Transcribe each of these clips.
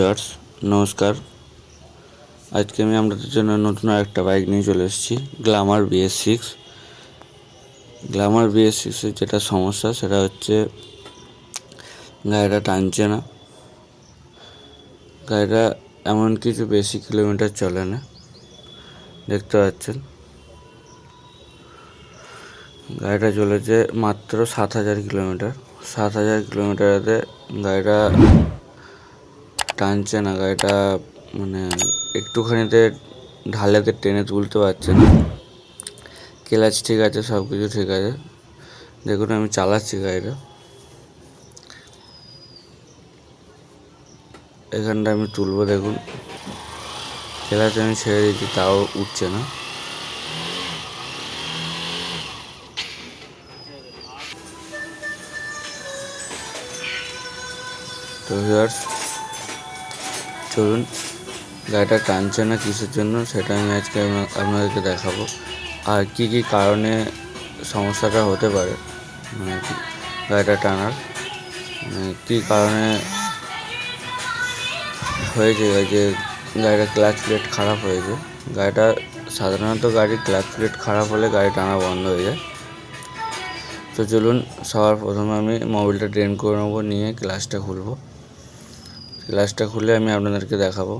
Viewers, নমস্কার। আজকে আমি আপনাদের জন্য নতুন একটা বাইক নিয়ে চলে এসেছি, Glamour BS six. Glamour BS সিক্সের যেটা সমস্যা, সেটা হচ্ছে গাড়িটা টানছে না। গাড়িটা এমন কিছু বেশি কিলোমিটার চলে না, দেখতে পাচ্ছেন। গাড়িটা চলেছে মাত্র সাত হাজার কিলোমিটার। সাত হাজার কিলোমিটারেতে গাড়িটা টানছে না গাড়িটা মানে একটুখানিতে ঢালেতে টেনে তুলতে পারছে না। ক্লাচ ঠিক আছে সব কিছু ঠিক আছে। দেখুন, আমি চালাচ্ছি গাড়িটা। এখানটা আমি তুলবো, দেখুন। ক্লাচ আমি ছেড়ে দিচ্ছি, তাও উঠছে না। তো ভিউয়ার্স চলুন গাড়িটা টানছে না কিসের জন্য, সেটা আমি আজকে আপনাদেরকে দেখাবো। আর কি কি কারণে সমস্যাটা হতে পারে? মানে গাড়িটা টানার। মানে কী কারণে হয়েছে? যে গাড়িটা ক্লাচ প্লেট খারাপ হয়েছে। গাড়িটা সাধারণত গাড়ির ক্লাচ প্লেট খারাপ হলে গাড়ি টানা বন্ধ হয়ে যায়। তো চলুন, সবার প্রথমে আমি মোবিলটা ড্রেন করে নেব, নিয়ে ক্লাচটা খুলবো। গ্লাসটা খুলে আমি আপনাদেরকে দেখাবো।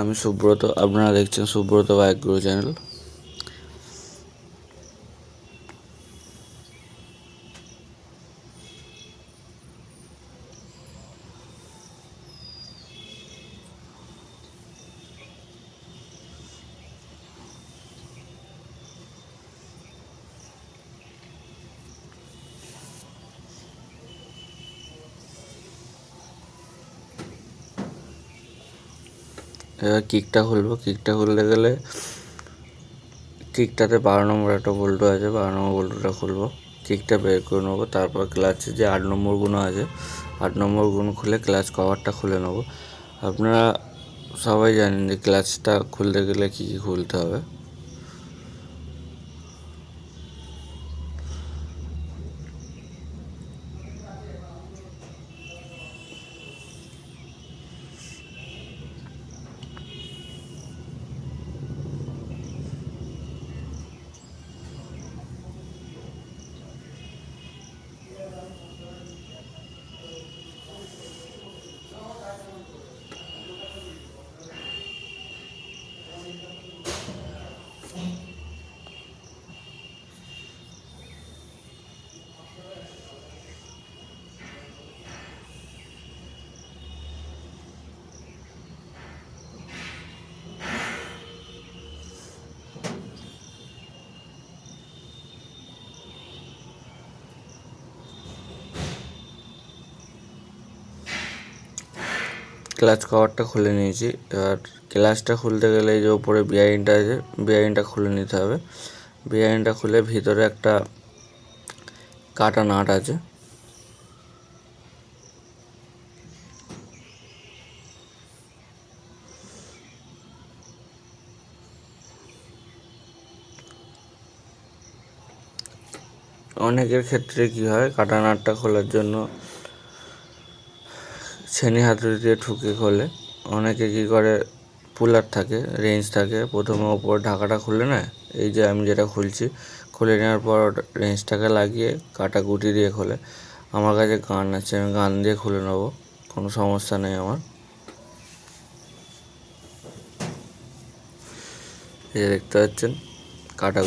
আমি সুব্রত আপনারা দেখছেন সুব্রত বাইক গুরু চ্যানেল এবার কিকটা খুলবো। কিকটা খুলতে গেলে কিকটাতে বারো নম্বর একটা বল্টু আছে, বারো নম্বর বল্টুটা খুলবো। কিকটা বের করে নেব, তারপর ক্লাচে যে আট নম্বর গুণ আছে, আট নম্বর গুণ খুলে ক্লাচ কভারটা খুলে নেব। আপনারা সবাই জানেন যে ক্লাচটা খুলতে গেলে কী কী খুলতে হবে। ক্লাচ কভারটা খুলে নিয়েছি। এবার ক্লাচটা খুলতে গেলে যে উপরে বিয়ারিংটা আছে বিয়ারিংটা খুলে নিতে হবে। বিয়ারিংটা খুলে ভিতরে একটা কাটা নাট আছে। অনেকের ক্ষেত্রে কি হয়, কাটা নাটটা খোলার জন্য ছেনি হাতুড়ি দিয়ে ঠুকে খোলে। অনেকে কী করে পুলার থাকে রেঞ্জ থাকে, প্রথমে ওপর ঢাকাটা খুলে নেয়। এই যে আমি যেটা খুলছি, খুলে নেওয়ার পর রেঞ্জটাকে লাগিয়ে কাটা গুটি দিয়ে খোলে। আমার কাছে গান আছে, আমি গান দিয়ে খুলে নেব, কোনো সমস্যা নেই আমার। এই দেখতে পাচ্ছেন, কাটা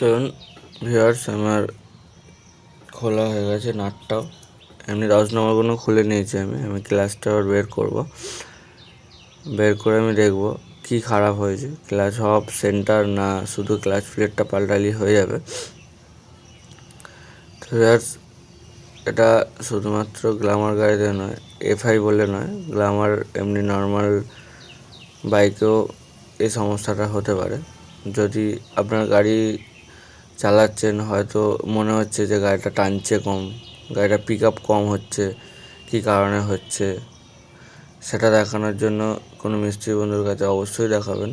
চলুন ভিউয়ার্স আমার খোলা হয়ে গেছে নাটটাও। এমনি দশ নম্বরগুলো খুলে নিয়েছি আমি। আমি ক্লাসটা আবার বের করব। বের করে আমি দেখব কি খারাপ হয়েছে। ক্লাচ হব সেন্টার না শুধু ক্লাচ প্লেটটা পাল্টালি হয়ে যাবে। ভিউয়ার্স এটা শুধুমাত্র গ্ল্যামার গাড়িতে নয় এফআই বলে নয়। গ্ল্যামার এমনি নর্মাল বাইকেও এই সমস্যাটা হতে পারে। যদি আপনার গাড়ি চালাচ্ছেন, হয়তো মনে হচ্ছে যে গাড়িটা টানছে কম, গাড়িটা পিক আপ কম হচ্ছে, কী কারণে হচ্ছে? সেটা দেখানোর জন্য কোনো মিস্ত্রি বন্ধুর কাছে অবশ্যই দেখাবেন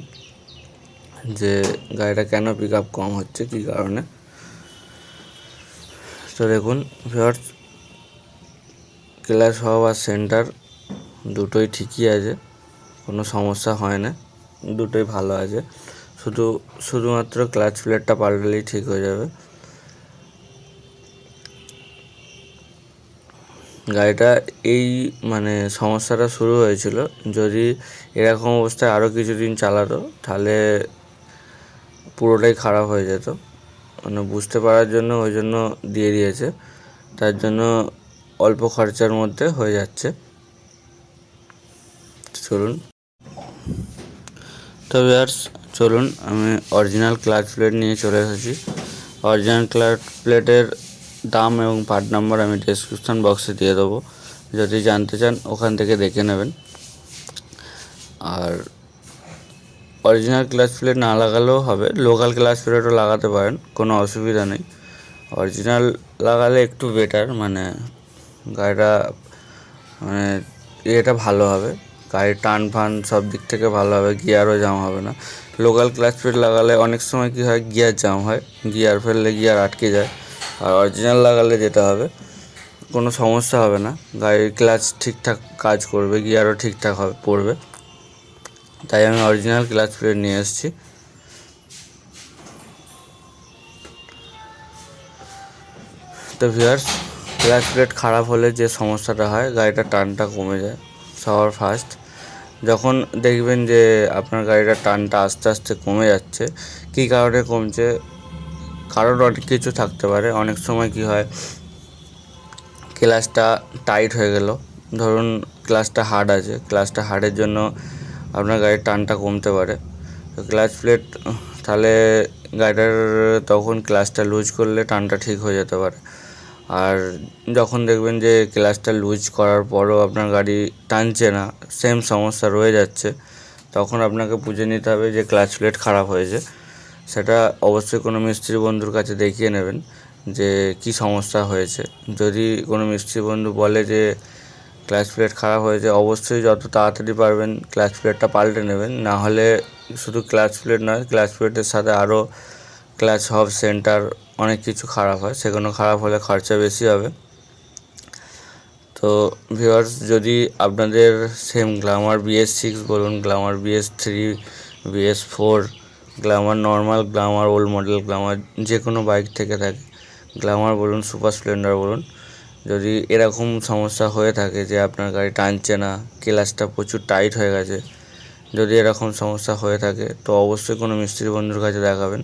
যে গাড়িটা কেন পিক আপ কম হচ্ছে, কী কারণে। তো দেখুন ভিওর্স ক্লাস হওয়া সেন্টার দুটোই ঠিকই আছে, কোনো সমস্যা হয় না, দুটোই ভালো আছে। শুধু, শুধুমাত্র ক্লাচ প্লেটটা পাল্টালেই ঠিক হয়ে যাবে। গাড়িটা এই মানে সমস্যাটা শুরু হয়েছিল। যদি এরকম অবস্থায় আরও কিছুদিন চালাতো, তাহলে পুরোটাই খারাপ হয়ে যেত। মানে বুঝতে পারার জন্য ওই জন্য দিয়ে দিয়েছে। তার জন্য অল্প খরচার মধ্যে হয়ে যাচ্ছে। চলুন। তবে ভিউয়ার্স চলুন, আমি অরিজিনাল ক্লাচ প্লেট নিয়ে চলে এসেছি। অরিজিনাল ক্লাচ প্লেটের দাম এবং পার্ট নাম্বার আমি ডেসক্রিপশন বক্সে দিয়ে দেবো। যদি জানতে চান, ওখান থেকে দেখে নেবেন। আর অরিজিনাল ক্লাচ প্লেট না লাগালেও হবে। লোকাল ক্লাচ প্লেটও লাগাতে পারেন, কোনো অসুবিধা নেই। অরিজিনাল লাগালে একটু বেটার মানে গাড়িটা মানে ইয়েটা ভালো হবে। গাড়ির টান ফান সব দিক থেকে ভালো হবে, গিয়ারও জাম হবে না। লোকাল ক্লাচ প্লেট লাগালে অনেক সময় কী হয়, গিয়ার জাম হয়। গিয়ার ফেললে গিয়ার আটকে যায়। আর অরিজিনাল লাগালে যেটা হবে, কোনো সমস্যা হবে না। গাড়ির ক্লাচ ঠিকঠাক কাজ করবে, গিয়ারও ঠিকঠাক হবে, পড়বে। তাই আমি অরিজিনাল ক্লাচ প্লেট নিয়ে এসেছি। তো ভিউয়ার্স ক্লাচ প্লেট খারাপ হলে যে সমস্যাটা হয়, গাড়িটার টানটা কমে যায়। সবার ফার্স্ট যখন দেখবেন যে আপনার গাড়িটার টানটা আস্তে আস্তে কমে যাচ্ছে, কী কারণে কমছে? কারণ অনেক কিছু থাকতে পারে। অনেক সময় কি হয় ক্লাসটা টাইট হয়ে গেল। ধরুন ক্লাসটা হার্ড আছে ক্লাসটা হার্ডের জন্য আপনার গাড়ির টানটা কমতে পারে। তো ক্লাচ প্লেট তাহলে গাড়িটার তখন ক্লাসটা লুজ করলে টানটা ঠিক হয়ে যেতে পারে। আর যখন দেখবেন যে ক্লাচটা লুজ করার পরও আপনার গাড়ি টানছে না সেম সমস্যা রয়ে যাচ্ছে, তখন আপনাকে বুঝে নিতে হবে যে ক্লাচ প্লেট খারাপ হয়েছে। সেটা অবশ্যই কোনো মিস্ত্রি বন্ধুর কাছে দেখিয়ে নেবেন যে কি সমস্যা হয়েছে। যদি কোনো মিস্ত্রি বন্ধু বলে যে ক্লাচ প্লেট খারাপ হয়েছে, অবশ্যই যত তাড়াতাড়ি পারবেন ক্লাচ প্লেটটা পাল্টে নেবেন। না হলে শুধু ক্লাচ প্লেট নয় ক্লাচ প্লেটের সাথে আরও ক্লাচ হব সেন্টার অনেক কিছু খারাপ হয়, সেগুলো খারাপ হলে খরচা বেশি হবে। তো ভিউয়ার্স যদি আপনাদের সেম গ্লামার বিএস সিক্স বলুন Glamour BS three BS four Glamour normal Glamour old model Glamour যে কোনো বাইক থেকে থাকে গ্লামার বলুন সুপার স্প্লেন্ডার বলুন, যদি এরকম সমস্যা হয়ে থাকে যে আপনার গাড়ি টানছে না ক্লাচটা প্রচুর টাইট হয়ে গেছে, যদি এরকম সমস্যা হয়ে থাকে, তো অবশ্যই কোনো মিস্ত্রি বন্ধুর কাছে দেখাবেন।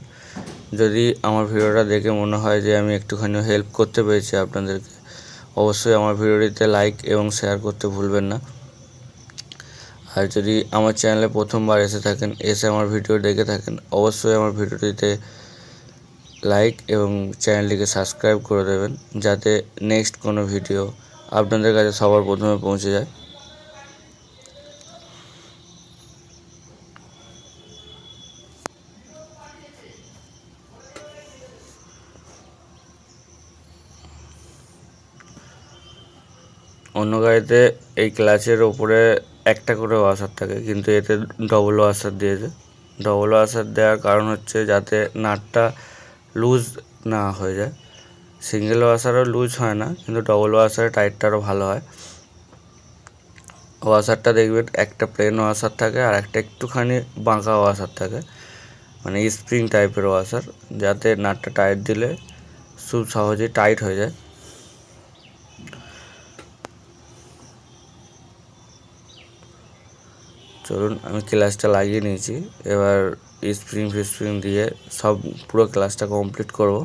যদি আমার ভিডিওটা দেখে মনে হয় যে আমি একটুখানি হেল্প করতে পেরেছি আপনাদেরকে, অবশ্যই আমার ভিডিওটিতে লাইক এবং শেয়ার করতে ভুলবেন না। আর যদি আমার চ্যানেলে প্রথমবার এসে থাকেন, এসে আমার ভিডিও দেখে থাকেন, অবশ্যই আমার ভিডিওটিতে লাইক এবং চ্যানেলটিকে সাবস্ক্রাইব করে দেবেন, যাতে নেক্সট কোনো ভিডিও আপনাদের কাছে সবার প্রথমে পৌঁছে যায়। অন্য গাড়িতে এই ক্লাচের ওপরে একটা করে ওয়াশার থাকে, কিন্তু এতে ডবল ওয়াশার দিয়েছে। ডবল ওয়াশার দেওয়ার কারণ হচ্ছে যাতে নাটটা লুজ না হয়ে যায়। সিঙ্গেল ওয়াশারও লুজ হয় না, কিন্তু ডবল ওয়াশারে টাইটটা আরও ভালো হয়। ওয়াশারটা দেখবেন একটা প্লেন ওয়াশার থাকে আর একটা একটুখানি বাঁকা ওয়াশার থাকে। মানে স্প্রিং টাইপের ওয়াশার যাতে নাটটা টাইট দিলে খুব সহজেই টাইট হয়ে যায়। চলুন, আমি ক্লাসটা লাগিয়ে নিয়েছি। এবার স্প্রিং ফিস্প্রিং দিয়ে সব পুরো ক্লাসটা কমপ্লিট করব।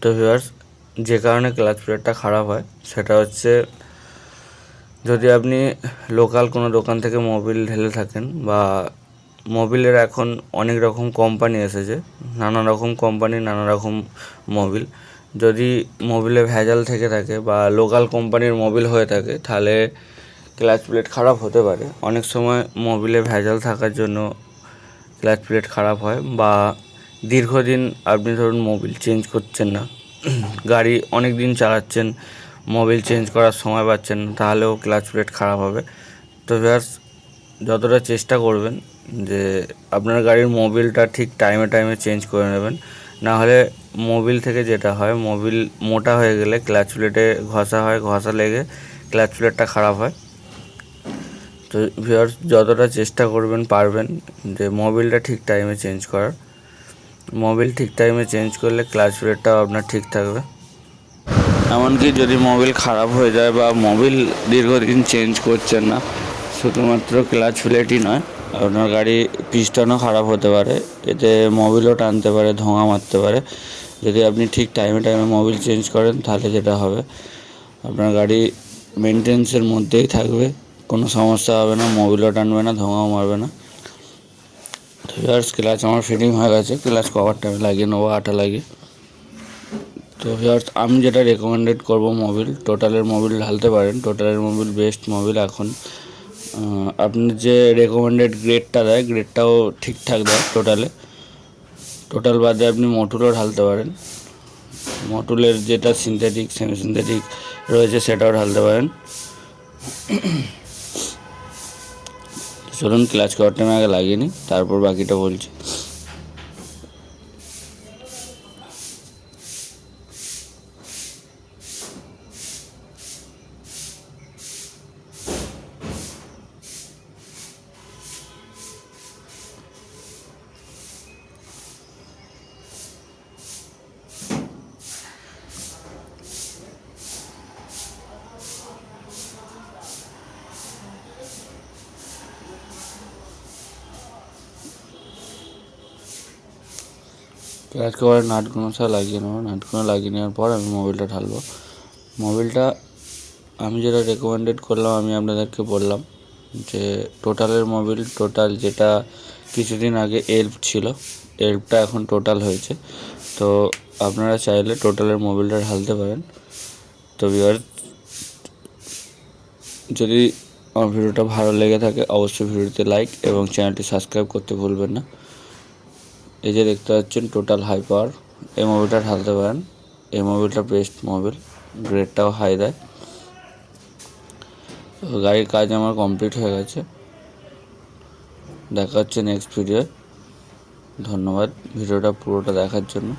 তো ভিউয়ার্স যে কারণে ক্লাচ প্লেটটা খারাপ হয়, সেটা হচ্ছে যদি আপনি লোকাল কোনো দোকান থেকে মোবিল ঢেলে থাকেন বা মোবিলের এখন অনেক রকম কোম্পানি এসেছে, নানা রকম কোম্পানি নানা রকম মোবিল যদি মোবিলে ভেজাল থেকে থাকে বা লোকাল কোম্পানির মোবিল হয়ে থাকে, তাহলে ক্লাচ প্লেট খারাপ হতে পারে। অনেক সময় মোবিলে ভেজাল থাকার জন্য ক্লাচ প্লেট খারাপ হয় বা দীর্ঘদিন আপনি ধরুন মোবিল চেঞ্জ করছেন না। গাড়ি অনেক দিন চালাচ্ছেন মোবিল চেঞ্জ করার সময় পাচ্ছেন না, তাহলেও ক্লাচ প্লেট খারাপ হবে। তো ব্যাস, যতটা চেষ্টা করবেন যে আপনার গাড়ির মোবিলটা ঠিক টাইমে টাইমে চেঞ্জ করে নেবেন। না হলে মোবিল থেকে যেটা হয় মোবিল মোটা হয়ে গেলে ক্লাচ প্লেটে ঘষা হয়, ঘষা লেগে ক্লাচ প্লেটটা খারাপ হয়। তো ভিউয়ার্স যতটা চেষ্টা করবেন পারবেন যে মোবিলটা ঠিক টাইমে চেঞ্জ করার। মোবিল ঠিক টাইমে চেঞ্জ করলে ক্লাচ প্লেটটাও আপনার ঠিক থাকবে। এমনকি যদি মোবিল খারাপ হয়ে যায় বা মোবিল দীর্ঘদিন চেঞ্জ করছেন না, শুধুমাত্র ক্লাচ প্লেটই নয়, আপনার গাড়ি পিস্টনও খারাপ হতে পারে, এতে মোবিলও টানতে পারে, ধোঁয়া মারতে পারে। যদি আপনি ঠিক টাইমে টাইমে মোবিল চেঞ্জ করেন, তাহলে যেটা হবে, আপনার গাড়ি মেনটেন্সের মধ্যেই থাকবে, কোনো সমস্যা হবে না মোবিলও টানবে না, ধোঁয়াও মারবে না। ভিউয়ার্স ক্লাচ আমার ফিটিং হয়ে গেছে ক্লাচ কভারটা আমি লাগিয়ে নেব, আটা লাগিয়ে। তো ভিউয়ার্স আমি যেটা রেকমেন্ডেড করব মোবিল টোটালের মোবিল ঢালতে পারেন। টোটালের মোবিল বেস্ট মোবিল এখন। আপনি যে রেকমেন্ডেড গ্রেডটা দেয় গ্রেডটাও ঠিকঠাক দেয় টোটালে টোটাল বাদে আপনি মটুলও ঢালতে পারেন। মটুলের যেটা সিনথেটিক সেমি সিনথেটিক রয়েছে, সেটাও ঢালতে পারেন। চলুন ক্লাচ কভারটা আমি আগে লাগিয়ে নিই, তারপর বাকিটা বলছি। ক্লাচ কভারের নাটগুলো সব লাগিয়ে নেব। নাটগুলো লাগিয়ে নেওয়ার পর আমি মোবিলটা ঢালবো। মোবিলটা আমি যেটা রেকমেন্ডেড করলাম, আমি আপনাদেরকে বললাম যে টোটালের মোবিল টোটাল যেটা কিছুদিন আগে এল্প ছিল এল্পটা এখন টোটাল হয়েছে। তো আপনারা চাইলে টোটালের মোবিলটা ঢালতে পারেন। তো বিয়ার যদি আমার ভিডিওটা ভালো লেগে থাকে, অবশ্যই ভিডিওতে লাইক এবং চ্যানেলটি সাবস্ক্রাইব করতে ভুলবেন না। এই যে দেখতে পাচ্ছেন টোটাল হাই পাওয়ার এই মোবিলটা ঢালতে পারেন। এই মোবিলটা বেস্ট মোবিল গ্রেডটাও হাই দেয়। তো গাড়ির কাজ আমার কমপ্লিট হয়ে গেছে। দেখা হচ্ছে নেক্সট ভিডিও ধন্যবাদ ভিডিওটা পুরোটা দেখার জন্য।